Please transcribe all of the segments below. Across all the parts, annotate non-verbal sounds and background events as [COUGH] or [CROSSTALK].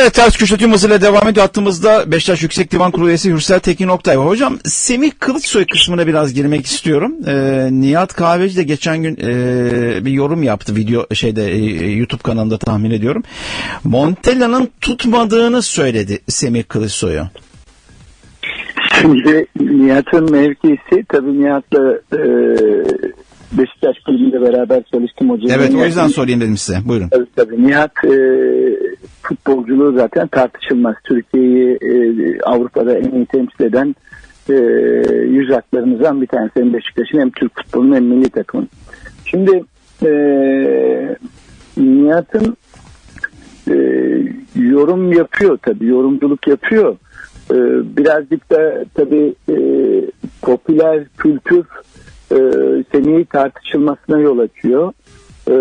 Evet ters köşe tüm hızıyla devam ediyor. Hattımızda Beşiktaş Yüksek Divan Kurulu üyesi Hürsel Tekin Oktay var. Hocam Semih Kılıçsoy kısmına biraz girmek istiyorum. Ee, Nihat Kahveci de geçen gün e, bir yorum yaptı video şeyde e, YouTube kanalında tahmin ediyorum. Montella'nın tutmadığını söyledi Semih Kılıçsoy'u. Şimdi Nihat'ın mevkisi tabii Nihat'la e, Beşiktaş kulübüyle beraber çalıştım hocam. Evet o yüzden sorayım dedim size. Buyurun. Tabii tabii. Nihat e, futbolculuğu zaten tartışılmaz. Türkiye'yi e, Avrupa'da en iyi temsil eden e, yüz haklarımızdan bir tanesi. Hem Beşiktaş'ın hem Türk futbolunun hem milli takımın. Şimdi e, Nihat'ın e, yorum yapıyor tabii. Yorumculuk yapıyor. E, birazcık da tabii e, popüler kültür e, Semih'i tartışılmasına yol açıyor. E,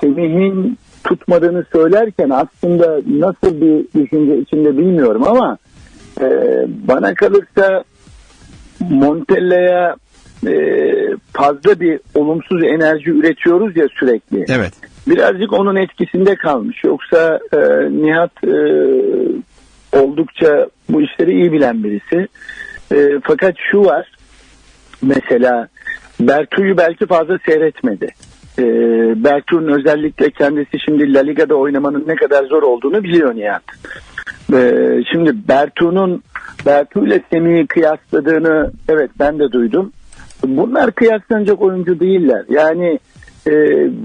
Semih'in tutmadığını söylerken aslında nasıl bir düşünce içinde bilmiyorum ama e, bana kalırsa Montella'ya e, fazla bir olumsuz enerji üretiyoruz ya sürekli. Evet. Birazcık onun etkisinde kalmış. Yoksa e, Nihat e, oldukça bu işleri iyi bilen birisi. E, fakat şu var. Mesela Bertu'yu belki fazla seyretmedi. E, Bertu'nun özellikle kendisi şimdi La Liga'da oynamanın ne kadar zor olduğunu biliyor Nihat. E, şimdi Bertu'nun Bertu ile Semih'i kıyasladığını evet ben de duydum. Bunlar kıyaslanacak oyuncu değiller. Yani e,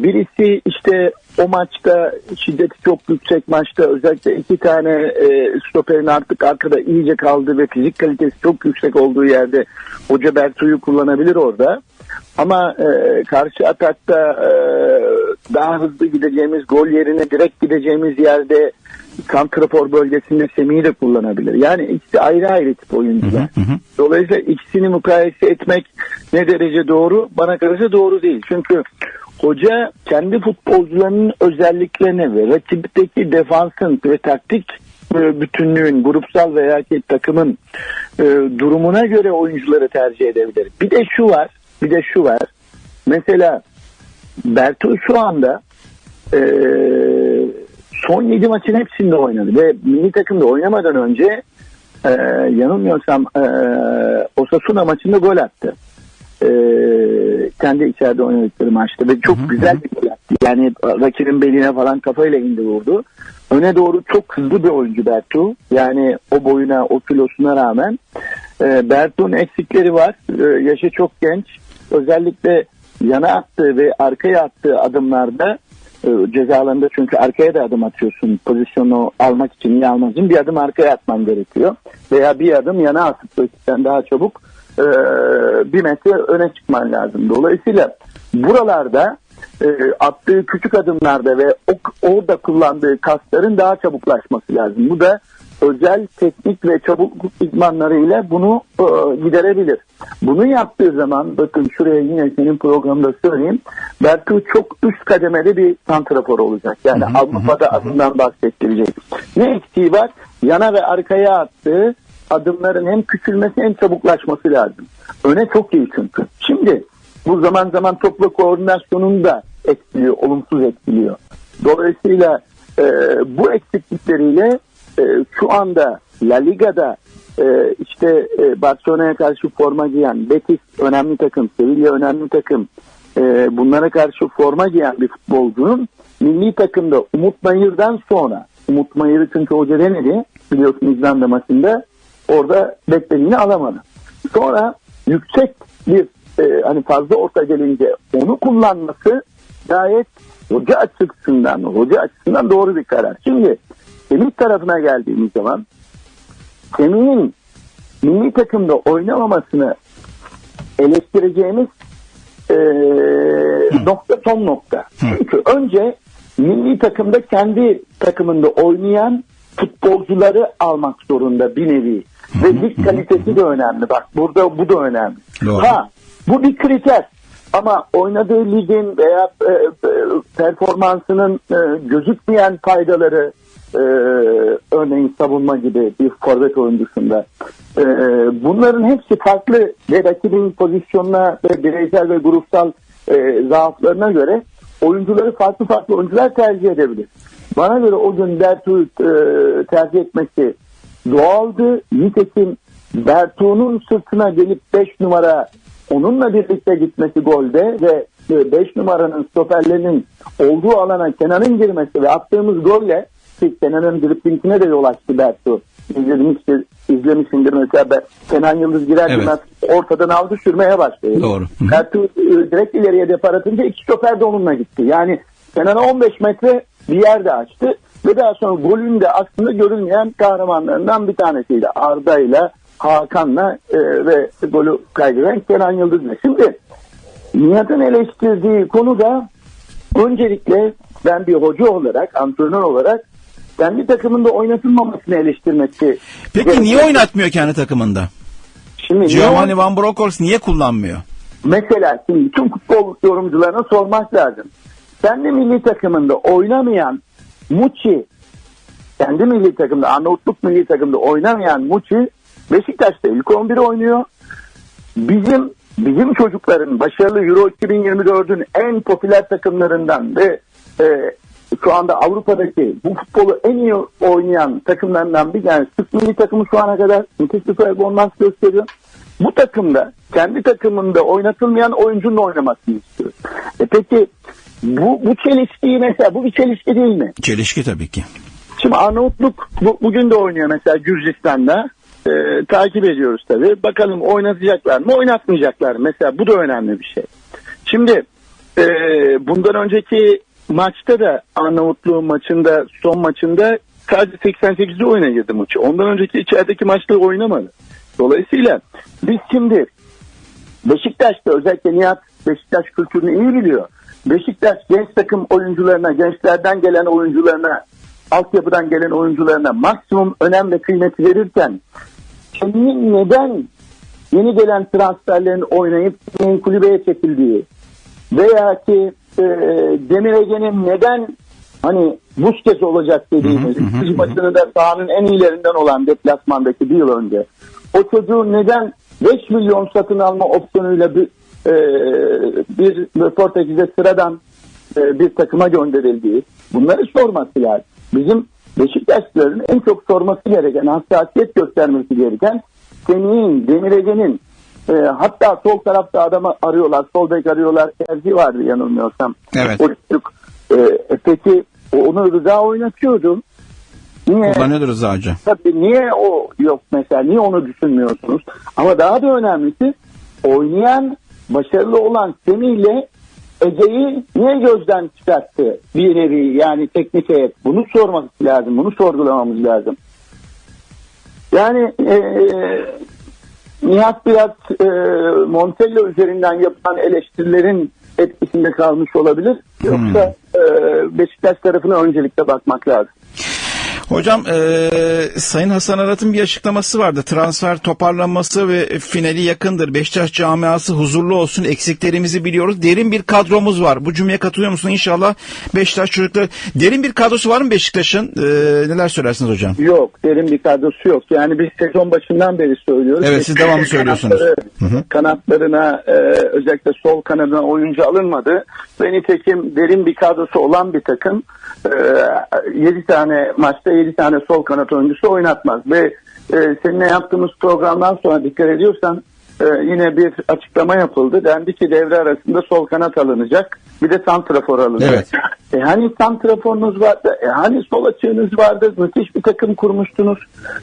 birisi işte o maçta şiddeti çok yüksek maçta özellikle iki tane e, stoperin artık arkada iyice kaldı ve fizik kalitesi çok yüksek olduğu yerde Hoca Bertu'yu kullanabilir orada. Ama e, karşı atakta e, daha hızlı gideceğimiz gol yerine direkt gideceğimiz yerde Santrafor bölgesinde Semih'i de kullanabilir. Yani ikisi ayrı ayrı tip oyuncular. Dolayısıyla ikisini mukayese etmek ne derece doğru? Bana kalırsa doğru değil. Çünkü hoca kendi futbolcularının özelliklerine ve rakipteki defansın ve taktik e, bütünlüğün, grupsal veya takımın e, durumuna göre oyuncuları tercih edebilir. Bir de şu var, bir de şu var. Mesela Bertu şu anda e, son 7 maçın hepsinde oynadı ve milli takımda oynamadan önce e, yanılmıyorsam e, Osasuna maçında gol attı. E, kendi içeride oynadıkları maçta ve çok güzel bir gol attı. Yani rakibin beline falan kafayla indi vurdu. Öne doğru çok hızlı bir oyuncu Bertu. Yani o boyuna, o kilosuna rağmen. E, Bertu'nun eksikleri var. E, yaşı çok genç. Özellikle yana attığı ve arkaya attığı adımlarda e, cezalarında çünkü arkaya da adım atıyorsun pozisyonu almak için iyi almak için bir adım arkaya atman gerekiyor veya bir adım yana atıp rakipten daha çabuk e, bir metre öne çıkman lazım. Dolayısıyla buralarda e, attığı küçük adımlarda ve o, orada kullandığı kasların daha çabuklaşması lazım. Bu da özel teknik ve çabukluk idmanlarıyla bunu e, giderebilir. Bunu yaptığı zaman bakın şuraya yine senin programda söyleyeyim. Bertu çok üst kademeli bir santrafor olacak. Yani Avrupa'da adından bahsettirecek. Ne eksiği var? Yana ve arkaya attığı adımların hem küçülmesi hem çabuklaşması lazım. Öne çok iyi çünkü. Şimdi bu zaman zaman topla koordinasyonunu da etkiliyor, olumsuz etkiliyor. Dolayısıyla e, bu eksiklikleriyle e, şu anda La Liga'da e, işte e, Barcelona'ya karşı forma giyen Betis önemli takım, Sevilla önemli takım e, bunlara karşı forma giyen bir futbolcunun milli takımda Umut Nayır'dan sonra Umut Nayır'ı çünkü hoca denedi biliyorsun İzlanda maçında orada beklediğini alamadı. Sonra yüksek bir e, hani fazla orta gelince onu kullanması gayet hoca açısından hoca açısından doğru bir karar. Şimdi Semih tarafına geldiğimiz zaman Semih'in milli takımda oynamamasını eleştireceğimiz e, nokta son nokta. Çünkü önce milli takımda kendi takımında oynayan futbolcuları almak zorunda bir nevi. Ve lig kalitesi de önemli. Bak burada bu da önemli. Doğru. Ha bu bir kriter. Ama oynadığı ligin veya e, e, performansının e, gözükmeyen faydaları e, örneğin savunma gibi bir forvet oyuncusunda e, bunların hepsi farklı ve rakibin pozisyonuna ve bireysel ve grupsal e, zaaflarına göre oyuncuları farklı farklı oyuncular tercih edebilir. Bana göre o gün Bertu'yu e, tercih etmesi doğaldı. Nitekim Bertu'nun sırtına gelip 5 numara onunla birlikte gitmesi golde ve 5 numaranın stoperlerinin olduğu alana Kenan'ın girmesi ve attığımız golle ki Kenan'ın driplingine de yol açtı Bertu. İzlemiştir, izlemişsindir mesela ben, Kenan Yıldız girer Evet. girmez ortadan aldı sürmeye başladı. Doğru. Bertu e, direkt ileriye depar atınca iki stoper de onunla gitti. Yani Kenan'a 15 metre bir yer de açtı. Ve daha sonra golün de aslında görünmeyen kahramanlarından bir tanesiydi. Arda'yla, Hakan'la e, ve golü kaydeden Kenan Yıldız'la. Şimdi Nihat'ın eleştirdiği konu da öncelikle ben bir hoca olarak, antrenör olarak kendi takımında oynatılmamasını eleştirmesi. Peki niye oynatmıyor kendi takımında? Şimdi niye Giovanni Van Bronckhorst niye kullanmıyor? Mesela şimdi tüm futbol yorumcularına sormak lazım. Kendi milli takımında oynamayan Muçi, kendi milli takımda Arnavutluk milli takımda oynamayan Muçi Beşiktaş'ta ilk 11 oynuyor. Bizim bizim çocukların başarılı Euro 2024'ün en popüler takımlarından ve e, şu anda Avrupa'daki bu futbolu en iyi oynayan takımlarından bir tanesi. Türk milli takımı şu ana kadar müthiş bir performans gösteriyor. Bu takımda kendi takımında oynatılmayan oyuncunun oynamasını istiyor. E peki bu, bu çelişkiyi mesela bu bir çelişki değil mi? Çelişki tabii ki. Şimdi Arnavutluk bu, bugün de oynuyor mesela Gürcistan'da. Ee, takip ediyoruz tabii. Bakalım oynatacaklar mı oynatmayacaklar mı? Mesela bu da önemli bir şey. Şimdi e, bundan önceki maçta da Arnavutluğun maçında son maçında sadece 88'de oyuna girdi maçı. Ondan önceki içerideki maçları oynamadı. Dolayısıyla biz şimdi Beşiktaş'ta özellikle Nihat Beşiktaş kültürünü iyi biliyor. Beşiktaş genç takım oyuncularına, gençlerden gelen oyuncularına, altyapıdan gelen oyuncularına maksimum önem ve kıymeti verirken senin neden yeni gelen transferlerin oynayıp kulübeye çekildiği veya ki e, Demir Ege'nin neden hani Busquets olacak dediğimiz kız maçını da sahanın en iyilerinden olan deplasmandaki bir yıl önce o çocuğu neden 5 milyon satın alma opsiyonuyla bir, e, bir Portekiz'e sıradan e, bir takıma gönderildiği bunları sorması lazım. Bizim Beşiktaşlıların en çok sorması gereken, hassasiyet göstermesi gereken Semih'in, Demir Ege'nin e, hatta sol tarafta adamı arıyorlar, sol bek arıyorlar. Erzi vardı yanılmıyorsam. Evet. O çocuk. E, e, peki onu Rıza oynatıyordu. Niye? Kullanıyordu Rıza Hoca. Tabii niye o yok mesela niye onu düşünmüyorsunuz? Ama daha da önemlisi oynayan başarılı olan Semih ile Ege'yi niye gözden çıkarttı bir nevi yani teknik heyet? Bunu sormak lazım, bunu sorgulamamız lazım. Yani e, Nihat biraz e, Montella üzerinden yapılan eleştirilerin etkisinde kalmış olabilir. Yoksa e, Beşiktaş tarafına öncelikle bakmak lazım. Hocam eee, Sayın Hasan Arat'ın bir açıklaması vardı. Transfer toparlanması ve finali yakındır. Beşiktaş camiası huzurlu olsun. Eksiklerimizi biliyoruz. Derin bir kadromuz var. Bu cümleye katılıyor musun? İnşallah Beşiktaş çocukları... Derin bir kadrosu var mı Beşiktaş'ın? Eee, neler söylersiniz hocam? Yok derin bir kadrosu yok. Yani biz sezon başından beri söylüyoruz. Evet, siz devamlı söylüyorsunuz. Kanatları- Hı hı. Kanatlarına e, özellikle sol kanadına oyuncu alınmadı. Ve nitekim derin bir kadrosu olan bir takım e, 7 tane maçta 7 tane sol kanat oyuncusu oynatmaz. Ve e, seninle yaptığımız programdan sonra dikkat ediyorsan e, yine bir açıklama yapıldı. Dendi ki devre arasında sol kanat alınacak. Bir de santrafor alınacak. Evet. E hani santraforunuz vardı, e hani sol açığınız vardı, müthiş bir takım kurmuştunuz.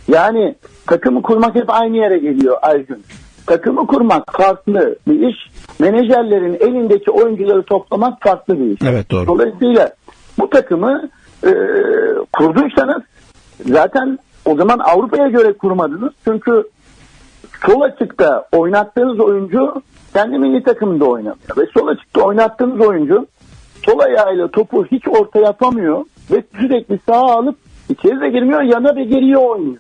Yani takımı kurmak hep aynı yere geliyor Aygün. Takımı kurmak farklı bir iş, menajerlerin elindeki oyuncuları toplamak farklı bir iş. Evet, doğru. Dolayısıyla bu takımı e, kurduysanız zaten o zaman Avrupa'ya göre kurmadınız. Çünkü sol açıkta oynattığınız oyuncu kendi milli takımında oynamıyor. Ve sol açıkta oynattığınız oyuncu sol ayağıyla topu hiç orta yapamıyor ve sürekli sağa alıp içeri de girmiyor yana ve geriye oynuyor.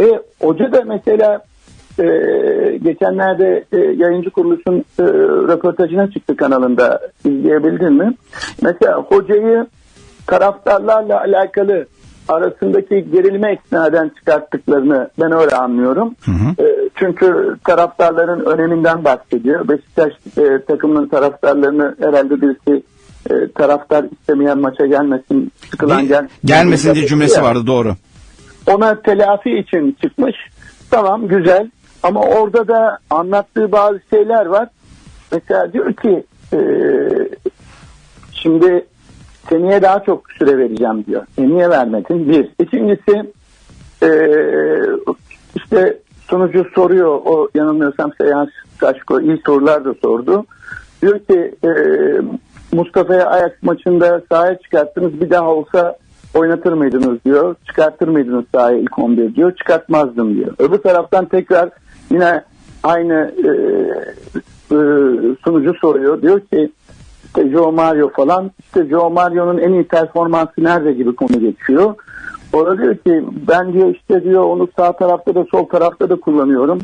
E, hoca da mesela e, geçenlerde e, yayıncı kuruluşun e, röportajına çıktı kanalında izleyebildin mi? Mesela hocayı taraftarlarla alakalı arasındaki gerilme esnaden çıkarttıklarını ben öyle anlıyorum. E, çünkü taraftarların öneminden bahsediyor. Beşiktaş e, takımının taraftarlarını herhalde birisi e, taraftar istemeyen maça gelmesin, sıkılan gel gelmesin diye cümlesi Ya, vardı doğru. Ona telafi için çıkmış. Tamam güzel ama orada da anlattığı bazı şeyler var. Mesela diyor ki e, şimdi seneye daha çok süre vereceğim diyor. E niye vermedin? Bir. İkincisi e, işte sonucu soruyor. O yanılmıyorsam Seyhan Kaşko iyi sorular da sordu. Diyor ki e, Mustafa'ya Ajax maçında sahaya çıkarttınız bir daha olsa oynatır mıydınız diyor. Çıkartır mıydınız sahaya ilk 11 diyor. Çıkartmazdım diyor. Öbür taraftan tekrar yine aynı e, e, sunucu soruyor. Diyor ki işte Joe Mario falan işte Joe Mario'nun en iyi performansı nerede gibi konu geçiyor. O da diyor ki ben diyor işte diyor onu sağ tarafta da sol tarafta da kullanıyorum.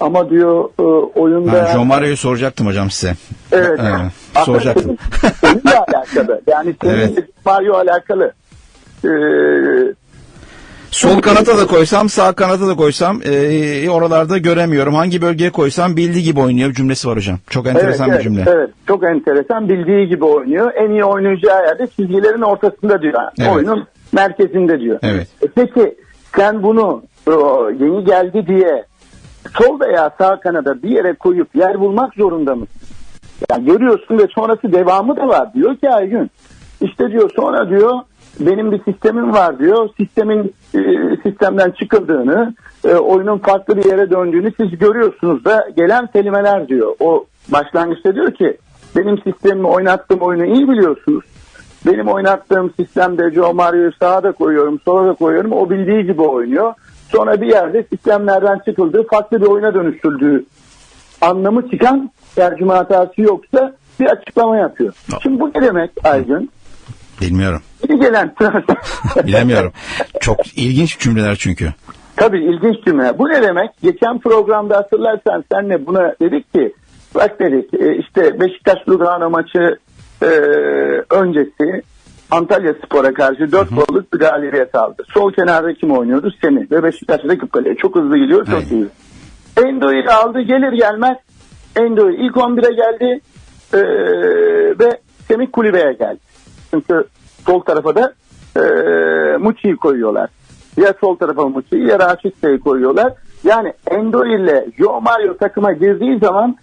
Ama diyor e, oyunda Ben Joe Mario'yu soracaktım hocam size. Evet. Ee, soracaktım. Seninle alakalı. Yani senin [LAUGHS] Evet. Mario alakalı. Ee, Sol kanata da koysam, sağ kanata da koysam e, oralarda göremiyorum. Hangi bölgeye koysam bildiği gibi oynuyor cümlesi var hocam. Çok enteresan evet, bir cümle. Evet, evet, çok enteresan. Bildiği gibi oynuyor. En iyi oynayacağı yerde çizgilerin ortasında diyor. Evet. Oyunun merkezinde diyor. Evet. E peki sen bunu o, yeni geldi diye sol veya sağ kanada bir yere koyup yer bulmak zorunda mısın? Ya görüyorsun ve sonrası devamı da var. Diyor ki Aygün işte diyor sonra diyor benim bir sistemim var diyor. Sistemin e, sistemden çıkıldığını, e, oyunun farklı bir yere döndüğünü siz görüyorsunuz da gelen kelimeler diyor. O başlangıçta diyor ki benim sistemimi oynattığım oyunu iyi biliyorsunuz. Benim oynattığım sistemde Joe Mario'yu sağa da koyuyorum, sola da koyuyorum. O bildiği gibi oynuyor. Sonra bir yerde sistemlerden çıkıldığı, farklı bir oyuna dönüştürdüğü anlamı çıkan tercüme hatası yoksa bir açıklama yapıyor. Şimdi bu ne demek Aygün? Bilmiyorum. Yeni gelen [LAUGHS] Bilemiyorum. Çok ilginç cümleler çünkü. Tabii ilginç cümle. Bu ne demek? Geçen programda hatırlarsan senle buna dedik ki bak dedik e, işte Beşiktaş Lugano maçı e, öncesi Antalya Spor'a karşı 4 golluk bir galibiyet aldı. Sol kenarda kim oynuyordu? Semih ve Beşiktaş rakip kaleye. Çok hızlı gidiyor, çok iyi. Endo'yu aldı gelir gelmez Endo'yu ilk 11'e geldi e, ve Semih kulübeye geldi. Çünkü sol tarafa da e, Muçi'yi koyuyorlar. Ya sol tarafa Muçi'yi ya Raşit'teyi koyuyorlar. Yani Endo ile Joe Mario takıma girdiği zaman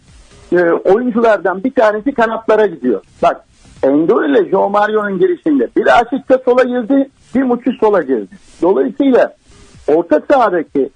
e, oyunculardan bir tanesi kanatlara gidiyor. Bak Endo ile Joe Mario'nun girişinde bir Raşit de sola girdi bir Muçi sola girdi. Dolayısıyla orta sahadaki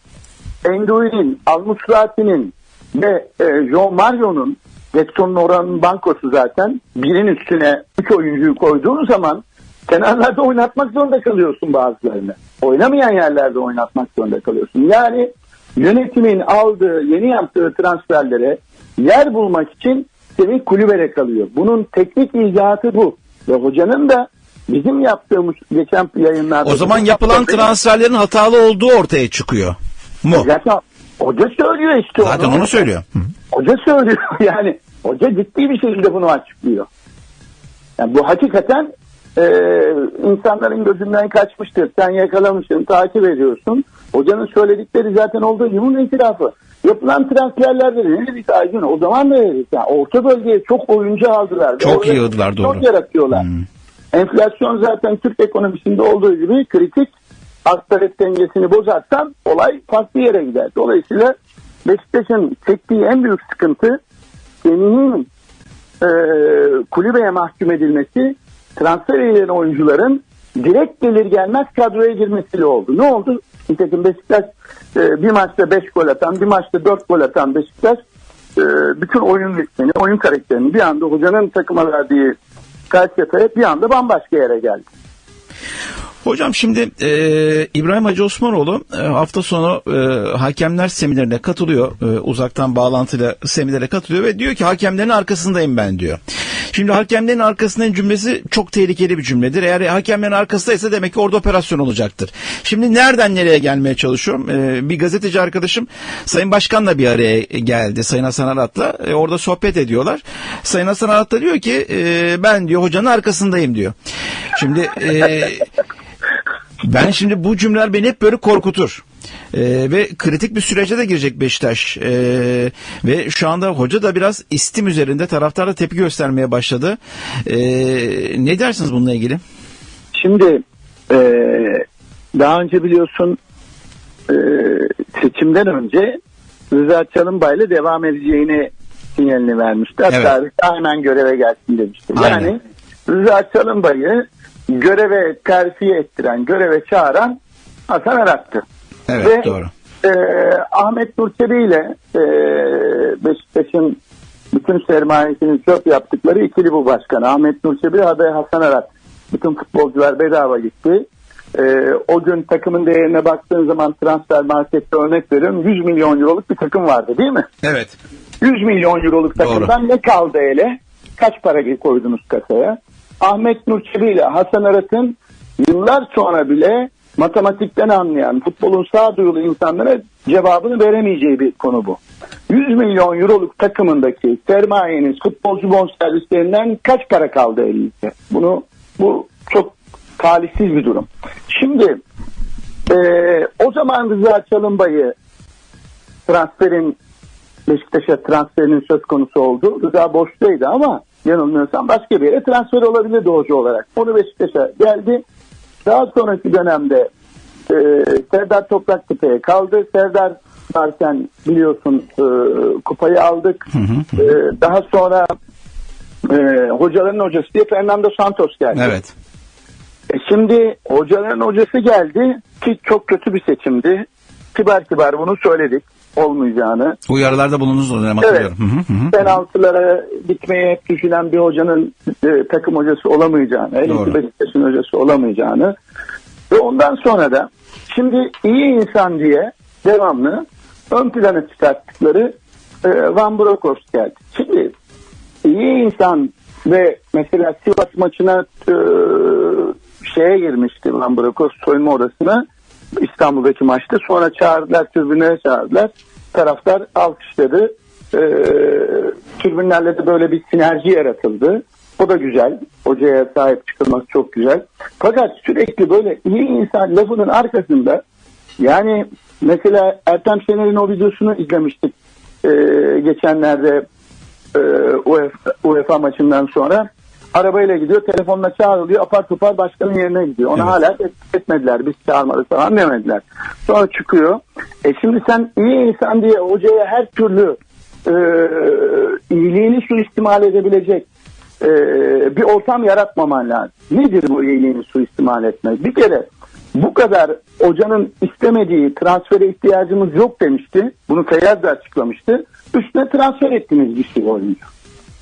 Endui'nin, Almusrati'nin ve e, Joe Mario'nun Getson'un oranın bankosu zaten birin üstüne 3 oyuncuyu koyduğun zaman kenarlarda oynatmak zorunda kalıyorsun bazılarını. Oynamayan yerlerde oynatmak zorunda kalıyorsun. Yani yönetimin aldığı, yeni yaptığı transferlere yer bulmak için senin kulübere kalıyor. Bunun teknik icatı bu. Ve hocanın da bizim yaptığımız geçen yayınlarda... O zaman yapılan transferlerin hatalı olduğu ortaya çıkıyor. Mu? Zaten hoca söylüyor işte onu. Zaten onu söylüyor. Hı. Hoca söylüyor [LAUGHS] yani. Hoca ciddi bir şekilde bunu açıklıyor. Yani bu hakikaten e, insanların gözünden kaçmıştır. Sen yakalamışsın, takip ediyorsun. Hocanın söyledikleri zaten olduğu gibi bunun itirafı. Yapılan transferlerde de ne dedik Aygün? O zaman da dedik. Yani orta bölgeye çok oyuncu aldılar. Çok Orada yığdılar, doğru. Çok yaratıyorlar. Hmm. Enflasyon zaten Türk ekonomisinde olduğu gibi kritik arz talep dengesini bozarsan olay farklı yere gider. Dolayısıyla Beşiktaş'ın çektiği en büyük sıkıntı Semih'in e, kulübeye mahkum edilmesi transfer edilen oyuncuların direkt gelir gelmez kadroya girmesiyle oldu. Ne oldu? Nitekim Beşiktaş e, bir maçta 5 gol atan, bir maçta 4 gol atan Beşiktaş e, bütün oyun ritmini, oyun karakterini bir anda hocanın takıma verdiği felsefeye bir anda bambaşka yere geldi. Hocam şimdi e, İbrahim Hacı Osmanoğlu e, hafta sonu e, hakemler seminerine katılıyor. E, uzaktan bağlantıyla seminere katılıyor ve diyor ki hakemlerin arkasındayım ben diyor. Şimdi hakemlerin arkasındayım cümlesi çok tehlikeli bir cümledir. Eğer hakemlerin arkasındaysa demek ki orada operasyon olacaktır. Şimdi nereden nereye gelmeye çalışıyorum? E, bir gazeteci arkadaşım Sayın Başkan'la bir araya geldi Sayın Hasan Arat'la. E, orada sohbet ediyorlar. Sayın Hasan Arat da diyor ki e, ben diyor hocanın arkasındayım diyor. Şimdi e, ben şimdi bu cümleler beni hep böyle korkutur. Ee, ve kritik bir sürece de girecek Beşiktaş. Ee, ve şu anda hoca da biraz istim üzerinde taraftar da tepki göstermeye başladı. Ee, ne dersiniz bununla ilgili? Şimdi e, daha önce biliyorsun e, seçimden önce Rıza Çalınbay'la devam edeceğini sinyalini vermişti. Hatta Evet. Hemen göreve gelsin demişti. Aynen. Yani Rıza Çalınbay'ı göreve terfi ettiren, göreve çağıran Hasan Arat'tı. Evet Ve, doğru. e, Ahmet Nurçebi ile e, Beşiktaş'ın bütün sermayesini çöp yaptıkları ikili bu başkan. Ahmet Nurçebi ve Hasan Arat. Bütün futbolcular bedava gitti. E, o gün takımın değerine baktığın zaman transfer markette örnek veriyorum 100 milyon euroluk bir takım vardı değil mi? Evet. 100 milyon euroluk takımdan ne kaldı ele? Kaç para koydunuz kasaya? Ahmet Nur Çebi ile Hasan Arat'ın yıllar sonra bile matematikten anlayan futbolun sağduyulu insanlara cevabını veremeyeceği bir konu bu. 100 milyon euroluk takımındaki sermayeniz futbolcu bonservislerinden kaç para kaldı elinizde? Bunu bu çok talihsiz bir durum. Şimdi eee, o zaman Rıza Çalınbay'ı transferin Beşiktaş'a transferinin söz konusu oldu. Rıza boştaydı ama yanılmıyorsam başka bir yere transfer olabilirdi hoca olarak. Onu Beşiktaş'a geldi. Daha sonraki dönemde e, Serdar Topraktepe'ye kaldı. Serdar varken biliyorsun e, kupayı aldık. E, daha sonra e, hocaların hocası diye Fernando Santos geldi. Evet. E şimdi hocaların hocası geldi ki çok kötü bir seçimdi. Kibar kibar bunu söyledik olmayacağını. Uyarılarda bulundunuz o dönem hatırlıyorum. Hı hı hı hı. Penaltılara gitmeyi hep düşünen bir hocanın e, takım hocası olamayacağını, Doğru. Beşiktaş'ın hocası olamayacağını ve ondan sonra da şimdi iyi insan diye devamlı ön plana çıkarttıkları e, Van Bronckhorst geldi. Şimdi iyi insan ve mesela Sivas maçına e, şeye girmişti Van Bronckhorst soyunma odasına İstanbul'daki maçta. Sonra çağırdılar, tribünlere çağırdılar. Taraftar alkışladı. E, tribünlerle de böyle bir sinerji yaratıldı. O da güzel. Hocaya sahip çıkılması çok güzel. Fakat sürekli böyle iyi insan lafının arkasında yani mesela Ertem Şener'in o videosunu izlemiştik e, geçenlerde e, UEFA, UEFA maçından sonra arabayla gidiyor telefonla çağrılıyor apar topar başkanın yerine gidiyor. Ona Evet. hala et- etmediler biz çağırmadık falan demediler. Sonra çıkıyor. E şimdi sen iyi insan diye hocaya her türlü e, iyiliğini suistimal edebilecek e, bir ortam yaratmaman lazım. Nedir bu iyiliğini suistimal etmek? Bir kere bu kadar hocanın istemediği transfere ihtiyacımız yok demişti. Bunu Feyyaz da açıklamıştı. Üstüne transfer ettiniz bir sürü oyuncu.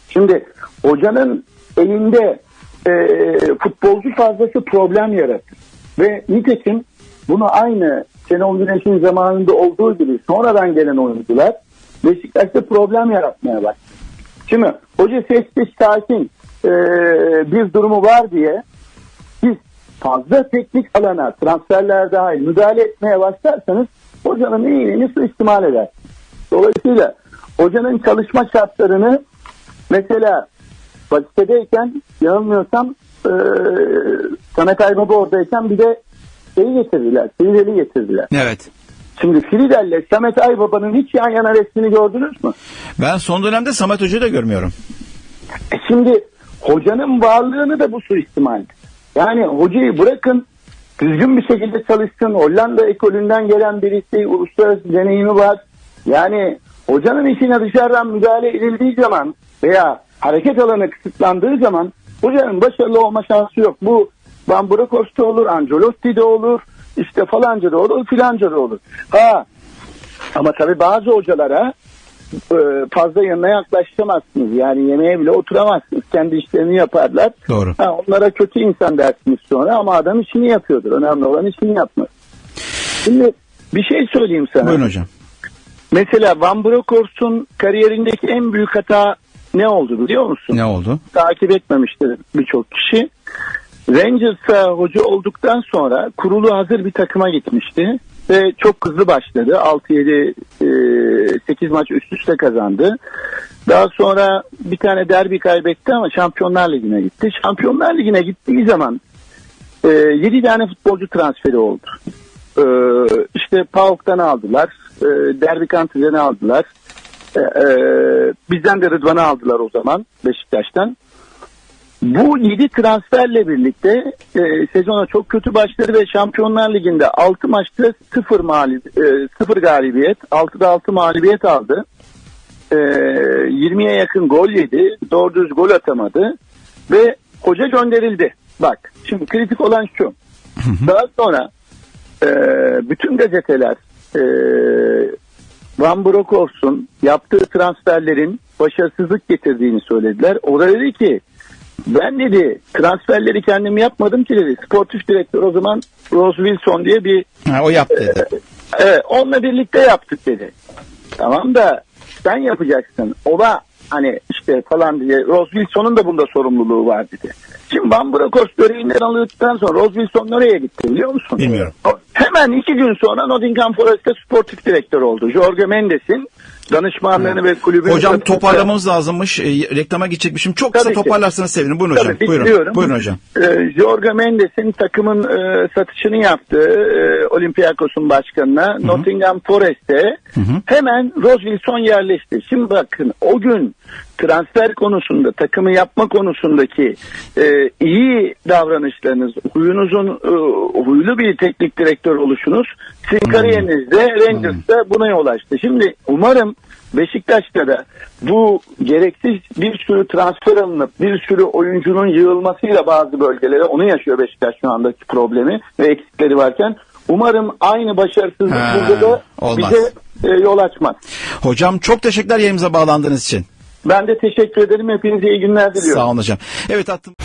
Şimdi hocanın elinde e, futbolcu fazlası problem yaratır. Ve nitekim bunu aynı Şenol Güneş'in zamanında olduğu gibi sonradan gelen oyuncular Beşiktaş'ta problem yaratmaya başladı. Şimdi hoca sessiz sakin e, bir durumu var diye siz fazla teknik alana transferler dahil müdahale etmeye başlarsanız hocanın iyiliğini suistimal eder. Dolayısıyla hocanın çalışma şartlarını mesela vazifedeyken yanılmıyorsam e, Samet Aybaba oradayken bir de şeyi getirdiler. Fridel'i getirdiler. Evet. Şimdi Fridel'le Samet Aybaba'nın hiç yan yana resmini gördünüz mü? Ben son dönemde Samet Hoca'yı da görmüyorum. E şimdi hocanın varlığını da bu suistimal. Yani hocayı bırakın düzgün bir şekilde çalışsın. Hollanda ekolünden gelen birisi uluslararası deneyimi var. Yani hocanın işine dışarıdan müdahale edildiği zaman veya hareket alanı kısıtlandığı zaman hocanın başarılı olma şansı yok. Bu Van Bronckhorst'ta olur, Ancelotti'de olur, işte falanca da olur, filanca da olur. Ha ama tabii bazı hocalara e, fazla yanına yaklaşamazsınız. Yani yemeğe bile oturamazsınız. Kendi işlerini yaparlar. Doğru. Ha, onlara kötü insan dersiniz sonra ama adam işini yapıyordur. Önemli olan işini yapmak. Şimdi bir şey söyleyeyim sana. Buyurun hocam. Mesela Van Bronckhorst'un kariyerindeki en büyük hata ne oldu biliyor musun? Ne oldu? Takip etmemiştir birçok kişi. Rangers'a hoca olduktan sonra kurulu hazır bir takıma gitmişti. Ve çok hızlı başladı. 6-7 8 maç üst üste kazandı. Daha sonra bir tane derbi kaybetti ama Şampiyonlar Ligi'ne gitti. Şampiyonlar Ligi'ne gittiği zaman 7 tane futbolcu transferi oldu. E, işte PAOK'tan aldılar. E, Derbi Kantızen'i aldılar. E, e, bizden de Rıdvan'ı aldılar o zaman Beşiktaş'tan. Bu 7 transferle birlikte e, sezona çok kötü başladı ve Şampiyonlar Ligi'nde 6 maçta 0 mağlub, e, 0 galibiyet, 6'da 6 mağlubiyet aldı. E, 20'ye yakın gol yedi, doğru düz gol atamadı ve hoca gönderildi. Bak şimdi kritik olan şu. Daha sonra e, bütün gazeteler e, Van Bronckhorst'un yaptığı transferlerin başarısızlık getirdiğini söylediler. O da dedi ki ben dedi transferleri kendim yapmadım ki dedi. Sportif direktör o zaman Rose Wilson diye bir Ha, o yap dedi. Evet, onunla birlikte yaptık dedi. Tamam da sen yapacaksın. O da hani işte falan diye Rose Wilson'un da bunda sorumluluğu var dedi. Şimdi Van Bronckhorst görevinden alındıktan sonra Rose Wilson nereye gitti biliyor musun? Bilmiyorum. O- Hemen iki gün sonra Nottingham Forest'te sportif direktör oldu. Jorge Mendes'in danışmanlığını ve kulübün... Hocam toparlamamız lazımmış. E, reklama gidecekmişim. Çok kısa Tabii ki. toparlarsanız sevinirim. Buyurun hocam. Tabii, Buyurun. bitiriyorum. Buyurun hocam. Ee, Jorge Mendes'in takımın e, satışını yaptığı e, Olympiakos'un başkanına Nottingham Forest'te hemen Rose Wilson yerleşti. Şimdi bakın o gün transfer konusunda takımı yapma konusundaki e, iyi davranışlarınız, huyunuzun e, huylu bir teknik direktör oluşunuz sizin kariyerinizde Rangers'ta buna yol açtı. Şimdi umarım Beşiktaş'ta da bu gereksiz bir sürü transfer alınıp bir sürü oyuncunun yığılmasıyla bazı bölgelere onu yaşıyor Beşiktaş şu andaki problemi ve eksikleri varken umarım aynı başarısızlık burada da olmaz. bize e, yol açmaz. Hocam çok teşekkürler yayınımıza bağlandığınız için. Ben de teşekkür ederim. Hepinize iyi günler diliyorum. Sağ olun hocam. Evet attım.